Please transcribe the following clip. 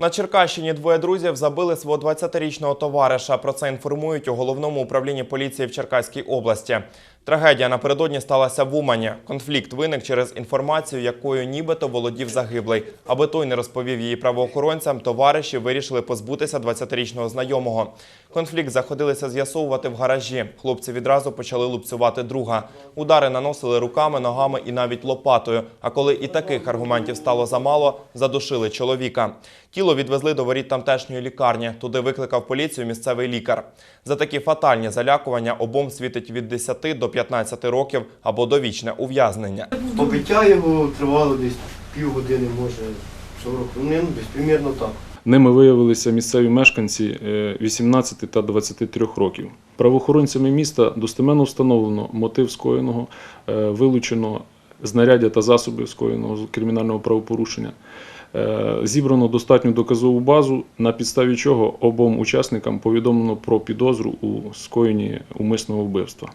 На Черкащині двоє друзів забили свого 20-річного товариша. Про це інформують у головному управлінні поліції в Черкаській області. Трагедія напередодні сталася в Умані. Конфлікт виник через інформацію, якою нібито володів загиблий. Аби той не розповів її правоохоронцям, товариші вирішили позбутися 20-річного знайомого. Конфлікт заходилися з'ясовувати в гаражі. Хлопці відразу почали лупцювати друга. Удари наносили руками, ногами і навіть лопатою. А коли і таких аргументів стало замало, задушили чоловіка. Тіло відвезли до воріт тамтешньої лікарні. Туди викликав поліцію місцевий лікар. За такі фатальні залякування обом світить від 10 до 15 років або довічне ув'язнення. Побиття його тривало десь півгодини, може 40 хвилин, десь примірно так. Ними виявилися місцеві мешканці е, 18 та 23 років. Правоохоронцями міста достеменно встановлено мотив скоєного, е, вилучено знаряддя та засоби скоєного кримінального правопорушення. Е, Зібрано достатню доказову базу, на підставі чого обом учасникам повідомлено про підозру у скоєнні умисного вбивства.